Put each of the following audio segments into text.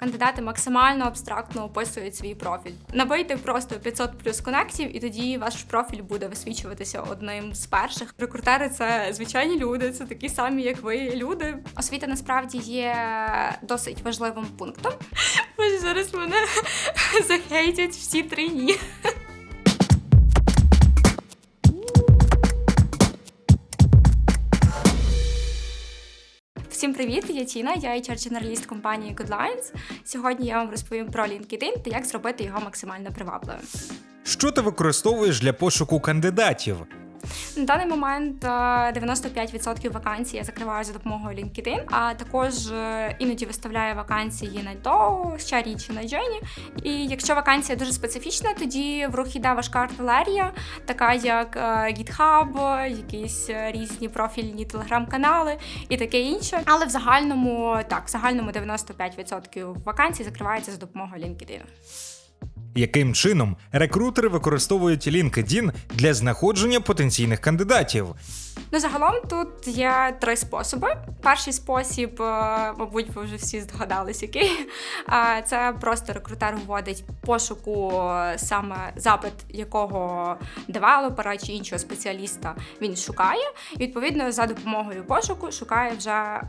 Кандидати максимально абстрактно описують свій профіль. Набийте просто 500 плюс конектів, і тоді ваш профіль буде висвічуватися одним з перших. Рекрутери це звичайні люди, це такі самі, як ви, люди. Освіта насправді є досить важливим пунктом. Може, зараз мене захейтять всі три ні. Всім привіт! Я Тіна, я HR-журналіст компанії Goodlines. Сьогодні я вам розповім про LinkedIn та як зробити його максимально привабливим. Що ти використовуєш для пошуку кандидатів? На даний момент е, 95% вакансій я закриваю за допомогою LinkedIn, а також е, іноді виставляю вакансії на Dow, Щарі чи на Джені. І якщо вакансія дуже специфічна, тоді в рух іде важка артилерія, така як е, GitHub, якісь е, різні профільні телеграм-канали і таке інше. Але в загальному так, в загальному 95% вакансій закривається за допомогою LinkedIn. Яким чином рекрутери використовують LinkedIn для знаходження потенційних кандидатів? Ну, загалом тут є три способи. Перший спосіб, е, мабуть, ви вже всі здогадались, який Е, це просто рекрутер вводить пошуку е, саме запит якого девелопера чи іншого спеціаліста він шукає. І, відповідно, за допомогою пошуку шукає вже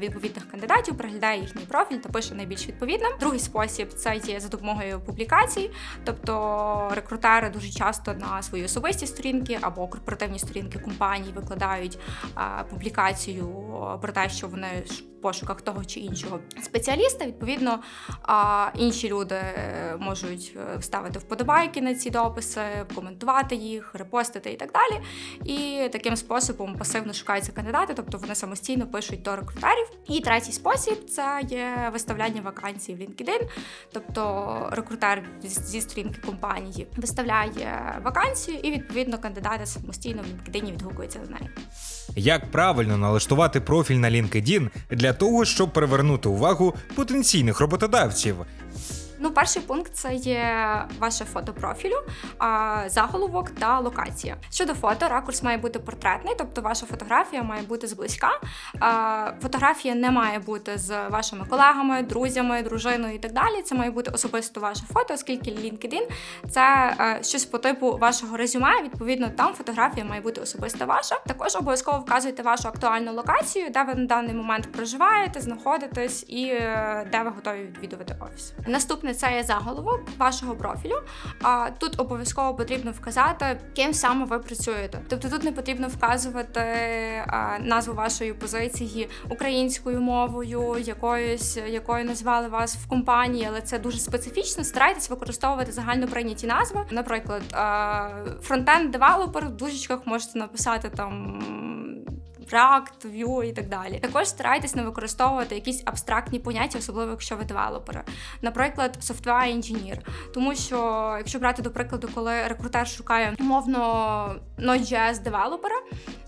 відповідних кандидатів, переглядає їхній профіль та пише найбільш відповідним. Другий спосіб це є за допомогою публікацій, тобто рекрутери дуже часто на свої особисті сторінки або корпоративні сторінки компаній викладають публікацію про те, що вони пошуках того чи іншого спеціаліста. Відповідно, інші люди е, можуть е, ставити вподобайки на ці дописи, коментувати їх, репостити і так далі. І таким способом пасивно шукаються кандидати, тобто вони самостійно пишуть до рекрутерів. І третій спосіб це є виставляння вакансій в LinkedIn, тобто рекрутер зі сторінки компанії виставляє вакансію, і відповідно кандидати самостійно в LinkedIn відгукуються на неї. Як правильно налаштувати профіль на LinkedIn для того, щоб привернути увагу потенційних роботодавців? Ну, перший пункт це є ваше фото профілю, заголовок та локація. Щодо фото, ракурс має бути портретний, тобто ваша фотографія має бути зблизька. Фотографія не має бути з вашими колегами, друзями, дружиною і так далі. Це має бути особисто ваше фото, оскільки LinkedIn це е, щось по типу вашого резюме. Відповідно, там фотографія має бути особисто ваша. Також обов'язково вказуйте вашу актуальну локацію, де ви на даний момент проживаєте, знаходитесь і е, де ви готові відвідувати офіс. Наступне це є заголовок вашого профілю. А тут обов'язково потрібно вказати, ким саме ви працюєте. Тобто тут не потрібно вказувати назву вашої позиції українською мовою, якоюсь якою назвали вас в компанії, але це дуже специфічно. Старайтесь використовувати загально прийняті назви. Наприклад, фронтенд девелопер в дужечках можете написати там. React, Vue і так далі. Також старайтесь не використовувати якісь абстрактні поняття, особливо якщо ви девелопери. Наприклад, software інженір. Тому що, якщо брати до прикладу, коли рекрутер шукає умовно Node.js девелопера,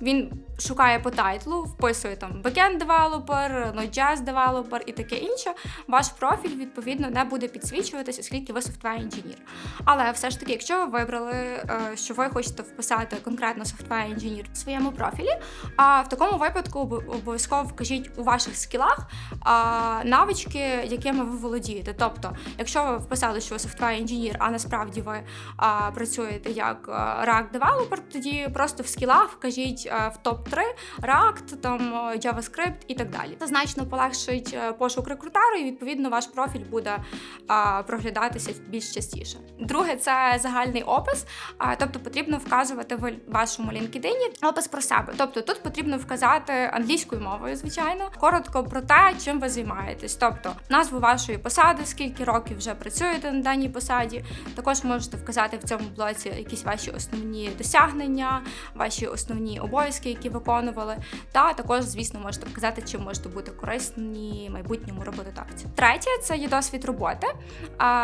він шукає по тайтлу, вписує там backend девелопер, Node.js девелопер і таке інше. Ваш профіль відповідно не буде підсвічуватись, оскільки ви software інженір. Але все ж таки, якщо ви вибрали, е, що ви хочете вписати конкретно software інженір в своєму профілі, а в такому випадку обов'язково вкажіть у ваших скілах а, навички, якими ви володієте. Тобто, якщо ви вписали, що ви software інженір, а насправді ви а, працюєте як React девелопер, тоді просто в скілах вкажіть а, в топ 3 React, там JavaScript і так далі. Це значно полегшить е, пошук рекрутеру, і відповідно ваш профіль буде а, проглядатися більш частіше. Друге, це загальний опис. А, тобто потрібно вказувати в вашому LinkedIn опис про себе. Тобто тут потрібно вказати англійською мовою, звичайно, коротко про те, чим ви займаєтесь. Тобто назву вашої посади, скільки років вже працюєте на даній посаді. Також можете вказати в цьому блоці якісь ваші основні досягнення, ваші основні обов'язки, які виконували. Та також, звісно, можете вказати, чим можете бути корисні майбутньому роботодавцю. Третє це є досвід роботи.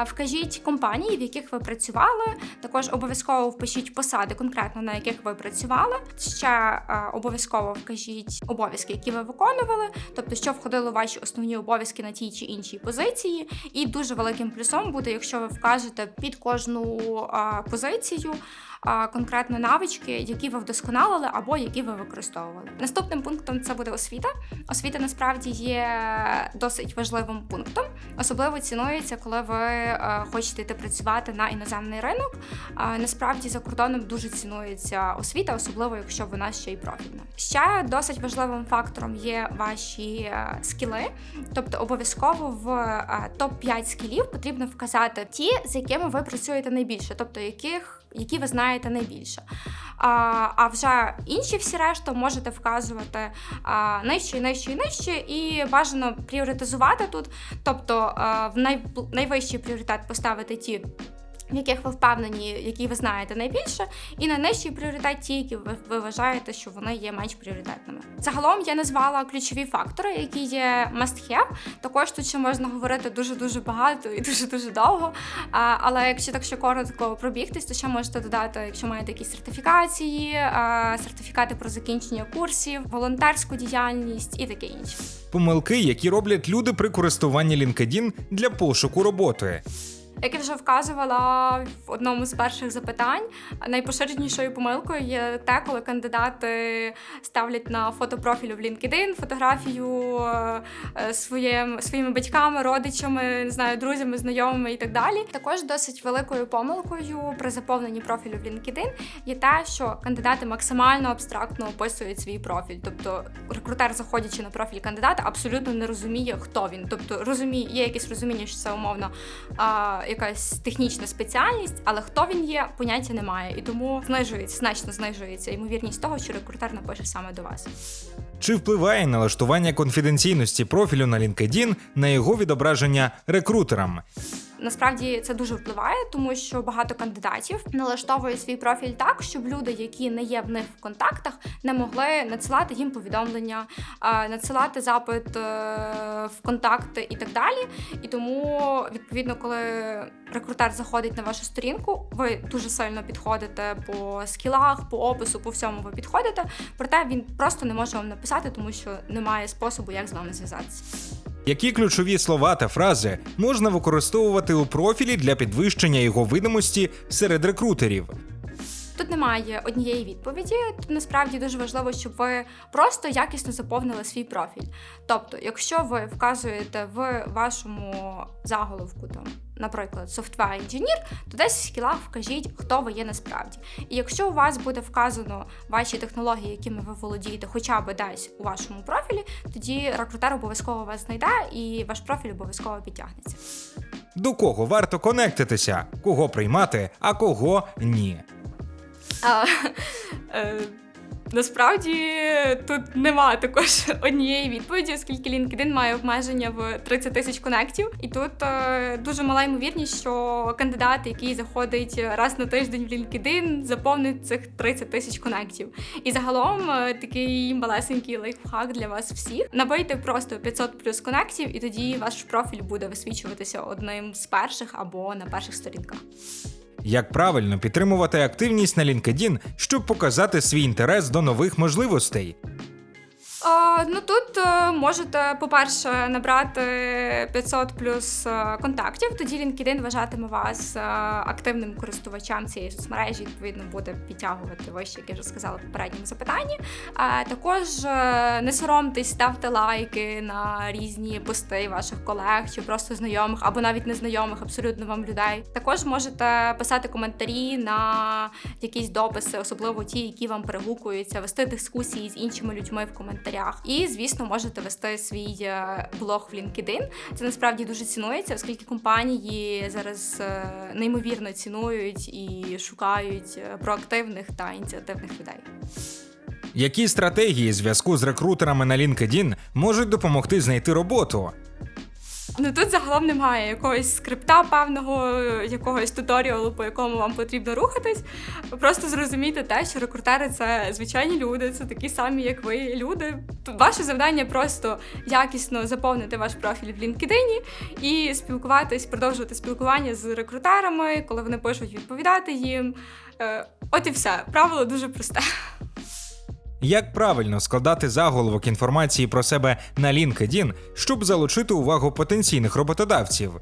Вкажіть компанії, в яких ви працювали. Також обов'язково впишіть посади, конкретно на яких ви працювали. Ще обов'язково вкажіть обов'язки, які ви виконували, тобто, що входило в ваші основні обов'язки на тій чи іншій позиції. І дуже великим плюсом буде, якщо ви вкажете під кожну позицію конкретно навички, які ви вдосконалили або які ви використовували. Наступним пунктом це буде освіта. Освіта насправді є досить важливим пунктом. Особливо цінується, коли ви е, хочете йти працювати на іноземний ринок. Насправді за кордоном дуже цінується освіта, особливо якщо вона ще й профільна. Ще досить важливим фактором є ваші е, скіли, тобто обов'язково в е, топ 5 скілів потрібно вказати ті, з якими ви працюєте найбільше, тобто яких які ви знаєте найбільше. А вже інші всі решта можете вказувати нижче, нижче і нижче, і бажано пріоритизувати тут, тобто в най, найвищий пріоритет поставити ті в яких ви впевнені, які ви знаєте найбільше, і на нижчий пріоритет ті, які ви, ви вважаєте, що вони є менш пріоритетними. Загалом я назвала ключові фактори, які є must-have. Також тут ще можна говорити дуже дуже багато і дуже дуже довго. А, але якщо так ще коротко пробігтись, то ще можете додати, якщо маєте якісь сертифікації, а, сертифікати про закінчення курсів, волонтерську діяльність і таке інше. Помилки, які роблять люди при користуванні LinkedIn для пошуку роботи. Як я вже вказувала в одному з перших запитань, найпоширенішою помилкою є те, коли кандидати ставлять на фотопрофілю в LinkedIn фотографію е, своїм, своїми батьками, родичами, не знаю, друзями, знайомими і так далі. Також досить великою помилкою при заповненні профілю в LinkedIn є те, що кандидати максимально абстрактно описують свій профіль. Тобто рекрутер, заходячи на профіль кандидата, абсолютно не розуміє, хто він. Тобто розуміє, є якесь розуміння, що це умовно якась технічна спеціальність, але хто він є, поняття немає, і тому знижується, значно знижується ймовірність того, що рекрутер напише саме до вас. Чи впливає налаштування конфіденційності профілю на LinkedIn на його відображення рекрутерам? Насправді це дуже впливає, тому що багато кандидатів налаштовують свій профіль так, щоб люди, які не є в них в контактах, не могли надсилати їм повідомлення, надсилати запит е, в контакти і так далі. І тому, відповідно, коли рекрутер заходить на вашу сторінку, ви дуже сильно підходите по скілах, по опису, по всьому ви підходите. Проте він просто не може вам написати, тому що немає способу, як з вами зв'язатися. Які ключові слова та фрази можна використовувати у профілі для підвищення його видимості серед рекрутерів? Тут немає однієї відповіді. Тут насправді дуже важливо, щоб ви просто якісно заповнили свій профіль. Тобто, якщо ви вказуєте в вашому заголовку там. Наприклад, software інженір, то десь в скілах вкажіть, хто ви є насправді. І якщо у вас буде вказано ваші технології, якими ви володієте, хоча б десь у вашому профілі, тоді рекрутер обов'язково вас знайде і ваш профіль обов'язково підтягнеться. До кого варто конектитися, кого приймати, а кого ні. А, е, Насправді тут нема також однієї відповіді, оскільки LinkedIn має обмеження в 30 тисяч конектів, і тут е, дуже мала ймовірність, що кандидат, який заходить раз на тиждень в LinkedIn, заповнить цих 30 тисяч конектів. І загалом е, такий малесенький лайфхак для вас всіх. Набийте просто 500 плюс конектів, і тоді ваш профіль буде висвічуватися одним з перших або на перших сторінках. Як правильно підтримувати активність на LinkedIn, щоб показати свій інтерес до нових можливостей? Ну тут е, можете, по-перше, набрати 500 плюс е, контактів. Тоді LinkedIn вважатиме вас е, активним користувачем цієї соцмережі. Відповідно, буде підтягувати вище, як я вже сказала в попередньому запитанні. Також не соромтесь, ставте лайки на різні пости ваших колег чи просто знайомих, або навіть незнайомих, абсолютно вам людей. Також можете писати коментарі на якісь дописи, особливо ті, які вам перегукуються, вести дискусії з іншими людьми в коментарях. І, звісно, можете вести свій е, блог в LinkedIn. Це насправді дуже цінується, оскільки компанії зараз е, неймовірно цінують і шукають е, проактивних та ініціативних людей. Які стратегії зв'язку з рекрутерами на LinkedIn можуть допомогти знайти роботу? Ну тут загалом немає якогось скрипта певного, якогось туторіалу, по якому вам потрібно рухатись. Просто зрозумійте те, що рекрутери це звичайні люди, це такі самі, як ви, люди. Ваше завдання просто якісно заповнити ваш профіль в LinkedIn і спілкуватись, продовжувати спілкування з рекрутерами, коли вони пишуть відповідати їм. Е, от і все. Правило дуже просте. Як правильно складати заголовок інформації про себе на LinkedIn, щоб залучити увагу потенційних роботодавців?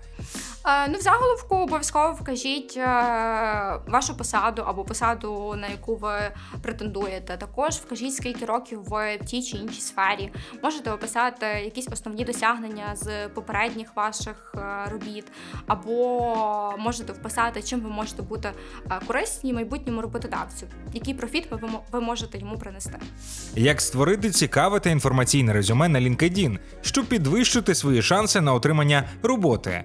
Е, ну, в заголовку обов'язково вкажіть е, вашу посаду або посаду, на яку ви претендуєте. Також вкажіть, скільки років ви в тій чи іншій сфері. Можете описати якісь основні досягнення з попередніх ваших е, робіт, або можете вписати, чим ви можете бути корисні майбутньому роботодавцю, який профіт ви, ви можете йому принести. Як створити цікаве та інформаційне резюме на LinkedIn, щоб підвищити свої шанси на отримання роботи.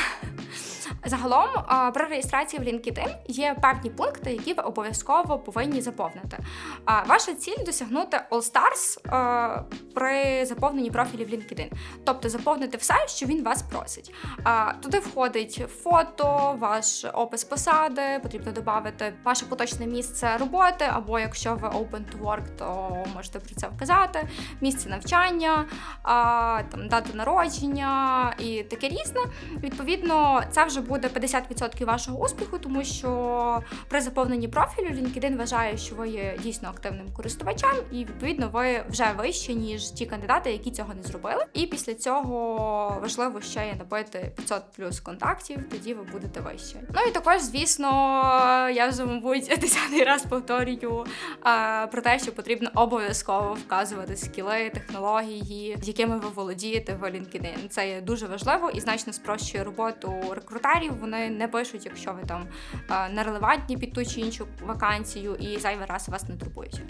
Загалом при реєстрації в LinkedIn є певні пункти, які ви обов'язково повинні заповнити. Ваша ціль досягнути All Stars при заповненні профілів LinkedIn. Тобто заповнити все, що він вас просить. Туди входить фото, ваш опис посади, потрібно додати ваше поточне місце роботи, або якщо ви open to work, то можете про це вказати, місце навчання, там дата народження і таке різне. Відповідно, це вже буде 50% вашого успіху, тому що при заповненні профілю LinkedIn вважає, що ви є дійсно активним користувачем, і відповідно ви вже вище, ніж ті кандидати, які цього не зробили. І після цього важливо ще є набити 500 плюс контактів, тоді ви будете вище. Ну і також, звісно, я вже, мабуть, десятий раз повторюю е, про те, що потрібно обов'язково вказувати скіли, технології, якими ви володієте в LinkedIn. Це є дуже важливо і значно спрощує роботу рекрутерів. Вони не пишуть, якщо ви там е, нерелевантні під ту чи іншу вакансію, і зайвий раз вас не турбують.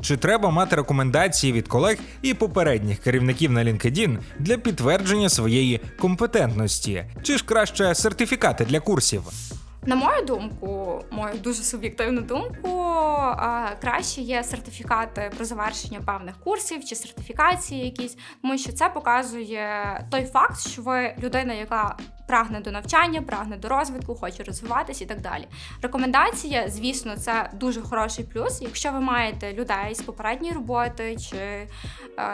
Чи треба мати рекомендації від колег і попередніх керівників на LinkedIn для підтвердження своєї компетентності? Чи ж краще сертифікати для курсів? На мою думку, мою дуже суб'єктивну думку, краще є сертифікати про завершення певних курсів чи сертифікації якісь, тому що це показує той факт, що ви людина, яка прагне до навчання, прагне до розвитку, хоче розвиватись і так далі. Рекомендація, звісно, це дуже хороший плюс. Якщо ви маєте людей з попередньої роботи чи е,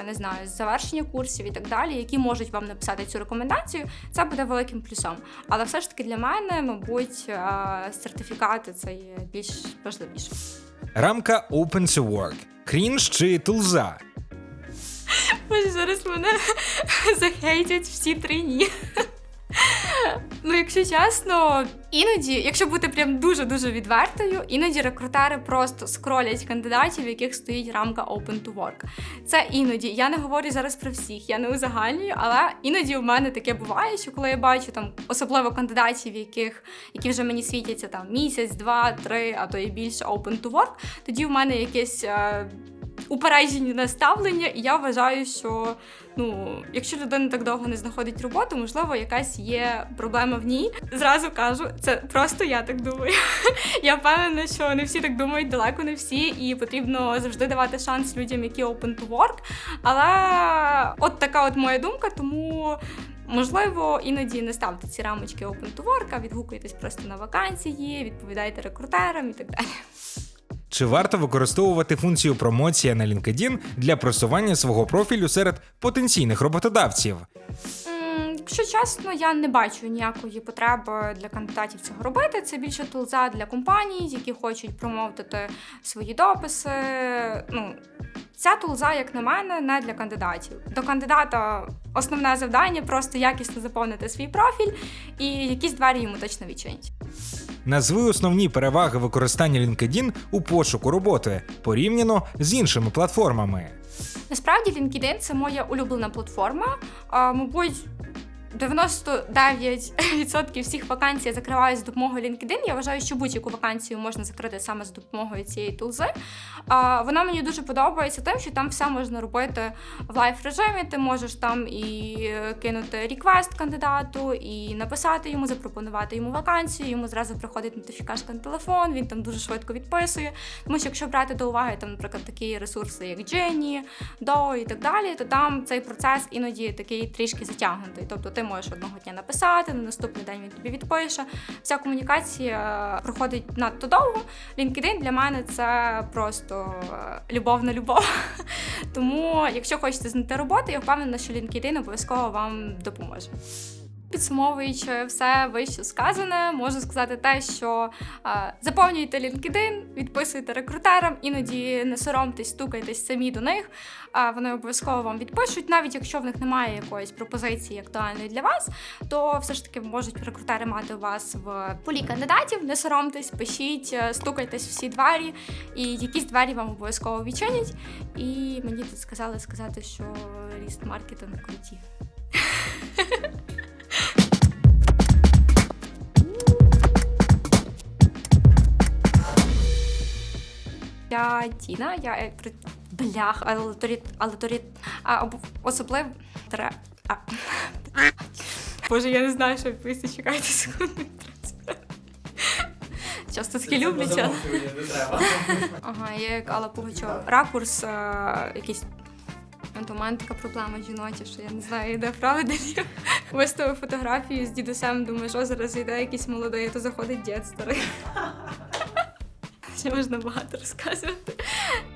не знаю, з завершення курсів і так далі, які можуть вам написати цю рекомендацію, це буде великим плюсом. Але все ж таки для мене, мабуть, е, сертифікати це є більш важливіше. Рамка Open to Work. Крінж чи тулза? Може, зараз мене захейтять всі три ні. Ну, якщо чесно, іноді, якщо бути прям дуже-дуже відвертою, іноді рекрутери просто скролять кандидатів, в яких стоїть рамка Open to Work. Це іноді. Я не говорю зараз про всіх, я не узагальнюю, але іноді в мене таке буває, що коли я бачу там особливо кандидатів, яких які вже мені світяться там місяць, два, три, а то і більше Open to Work, тоді в мене якесь. Е- упереджені наставлення, і я вважаю, що ну, якщо людина так довго не знаходить роботу, можливо, якась є проблема в ній. Зразу кажу, це просто я так думаю. Я впевнена, що не всі так думають, далеко не всі, і потрібно завжди давати шанс людям, які open to work. Але от така от моя думка, тому. Можливо, іноді не ставте ці рамочки open to work, а відгукуєтесь просто на вакансії, відповідайте рекрутерам і так далі. Чи варто використовувати функцію промоція на LinkedIn для просування свого профілю серед потенційних роботодавців? Якщо чесно, я не бачу ніякої потреби для кандидатів цього робити. Це більше тулза для компаній, які хочуть промовити свої дописи. Ну, ця тулза, як на мене, не для кандидатів. До кандидата основне завдання просто якісно заповнити свій профіль, і якісь двері йому точно відчинять. Назви основні переваги використання LinkedIn у пошуку роботи порівняно з іншими платформами. Насправді LinkedIn це моя улюблена платформа. А, мабуть, 99% всіх вакансій я закриваю з допомогою LinkedIn. Я вважаю, що будь-яку вакансію можна закрити саме з допомогою цієї тулзи. Вона мені дуже подобається тим, що там все можна робити в лайф режимі. Ти можеш там і кинути реквест кандидату, і написати йому, запропонувати йому вакансію. Йому зразу приходить нотифікашка на телефон. Він там дуже швидко відписує. Тому що якщо брати до уваги там, наприклад, такі ресурси, як Genie, Do і так далі, то там цей процес іноді такий трішки затягнутий. Тобто ти можеш одного дня написати, на наступний день він тобі відпише. Вся комунікація е, проходить надто довго. LinkedIn для мене це просто е, любов на любов. Тому, якщо хочете знайти роботу, я впевнена, що LinkedIn обов'язково вам допоможе. Підсумовуючи все вище сказане, можу сказати те, що е, заповнюйте LinkedIn, відписуйте рекрутерам, іноді не соромтесь, стукайтесь самі до них. Е, вони обов'язково вам відпишуть, навіть якщо в них немає якоїсь пропозиції актуальної для вас, то все ж таки можуть рекрутери мати у вас в полі кандидатів. Не соромтесь, пишіть, стукайтесь всі двері, і якісь двері вам обов'язково відчинять. І мені тут сказали сказати, що ріст маркетинг круті. Я Тіна, я блях, але торі, але торі, а, об- особлив тре. А. Боже, я не знаю, що відповісти, чекайте секунду. Часто такі люблять. а-. Ага, я як Алла Пугачова. Ракурс, е, якийсь. От у мене така проблема жіноча, що я не знаю, де правда. Виставив фотографію з дідусем, думаю, що зараз йде якийсь молодий, то заходить дід старий. Ще можна багато розказувати.